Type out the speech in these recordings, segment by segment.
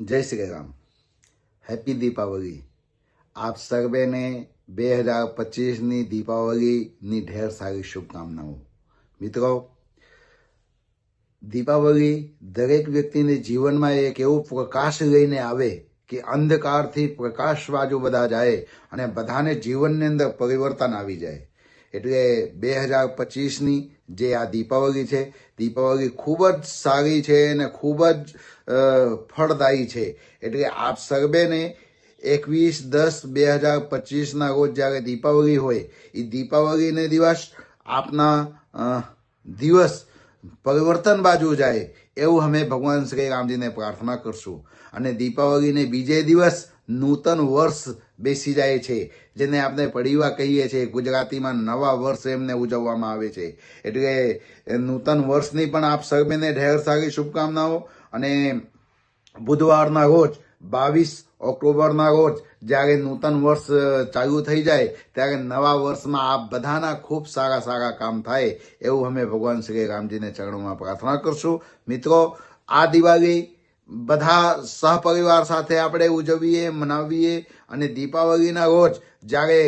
જય શ્રી રામ હેપી દીપાવલી આપ સર્વેને બે હજાર પચીસની દીપાવલીની ઢેર સારી શુભકામનાઓ. મિત્રો, દીપાવલી દરેક વ્યક્તિને જીવનમાં એક એવું પ્રકાશ લઈને આવે કે અંધકારથી પ્રકાશ બાજુ બધા જાય અને બધાને જીવનની અંદર પરિવર્તન આવી જાય. એટલે બે હજાર પચીસની જે આ દીપાવલી છે, દીપાવલી ખૂબ જ સારી છે અને ખૂબ જ ફળદાયી છે. એટલે આપ સર્વેને એકવીસ દસ બે હજાર પચીસના રોજ જ્યારે દીપાવલી હોય એ દીપાવલીને દિવસ આપના દિવસ પરિવર્તન બાજુ જાય એવું અમે ભગવાન શ્રી રામજીને પ્રાર્થના કરશું. અને દીપાવલીને બીજે દિવસ નૂતન વર્ષ બેસી જાય છે. જેને આપણે પડીવા કહીએ છીએ ગુજરાતીમાં નવા વર્ષ એમને ઉજવવામાં આવે છે. એટલે નૂતન વર્ષની પણ આપ સર્વેને ઢેર સારી શુભકામનાઓ અને બુધવારના રોજ, બાવીસ ઓક્ટોબરના રોજ જ્યારે નૂતન વર્ષ ચાલુ થઈ જાય, ત્યારે નવા વર્ષમાં આપ બધાના ખૂબ સારા સારા કામ થાય એવું અમે ભગવાન શ્રી રામજીને ચરણોમાં પ્રાર્થના કરશું. મિત્રો, આ દિવાળી બધા સહપરિવાર સાથે આપણે ઉજવીએ, મનાવીએ અને દીપાવલીના રોજ જ્યારે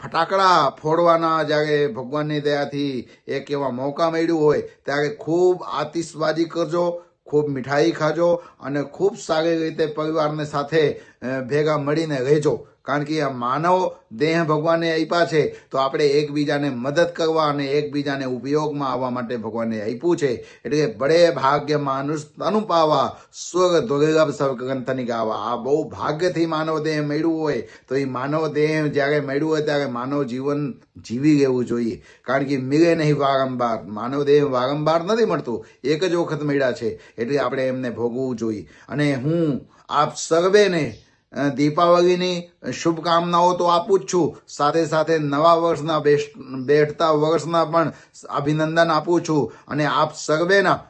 ફટાકડા ફોડવાના જ્યારે ભગવાનની દયાથી એક એવા મોકા મળ્યું હોય, ત્યારે ખૂબ આતિશબાજી કરજો, ખૂબ મીઠાઈ ખાજો અને ખૂબ સારી રીતે પરિવારને સાથે ભેગા મળીને રહેજો. કારણ કે આ માનવ દેહ ભગવાને આપ્યા છે, તો આપણે એકબીજાને મદદ કરવા અને એકબીજાને ઉપયોગમાં આવવા માટે ભગવાને આપ્યું છે. એટલે કે બડે ભાગ્ય માનુષ અનુપાવા સ્વગ દુર્લભ સર્વગ્રંથની ગાવા. આ બહુ ભાગ્યથી માનવ દેહ મળ્યું હોય, તો એ માનવ દેહ જ્યારે મળ્યું હોય ત્યારે માનવ જીવન જીવી લેવું જોઈએ. કારણ કે મિલે નહીં વારંવાર. માનવ દેહ વારંવાર નથી મળતું. એક જ વખત મળ્યા છે. એટલે આપણે એમને ભોગવવું જોઈએ. અને હું આપ સર્વેને દીપાવલીની શુભકામનાઓ તો આપું જ છું. સાથે સાથે નવા વર્ષના બેસ- બેઠતા વર્ષના પણ અભિનંદન આપું છું. અને આપ સર્વેના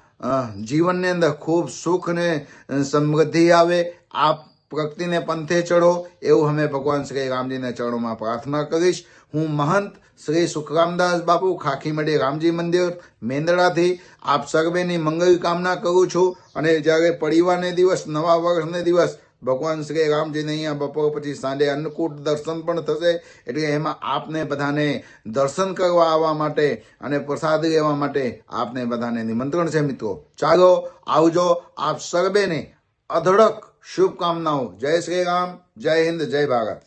જીવનની અંદર ખૂબ સુખ ને સમૃદ્ધિ આવે. આપ પ્રગતિને પંથે ચડો એવું અમે ભગવાન શ્રી રામજીના ચરણોમાં પ્રાર્થના કરીશ. હું મહંત શ્રી સુખરામદાસ બાપુ ખાખીમડી રામજી મંદિર, મેંદડાથી આપ સર્વેની મંગલ કામના કરું છું. અને જ્યારે પરિવારને દિવસ, નવા વર્ષને દિવસ ભગવાન શ્રી રામજીને અહીંયા બપોર પછી સાંજે અન્નકૂટ દર્શન પણ થશે. એટલે એમાં આપને બધાને દર્શન કરવા આવવા માટે અને પ્રસાદ લેવા માટે આપને બધાને નિમંત્રણ છે મિત્રો. ચાલો આવજો આપ સર્વેને અધડક શુભકામનાઓ. જય શ્રી રામ, જય હિન્દ, જય ભારત.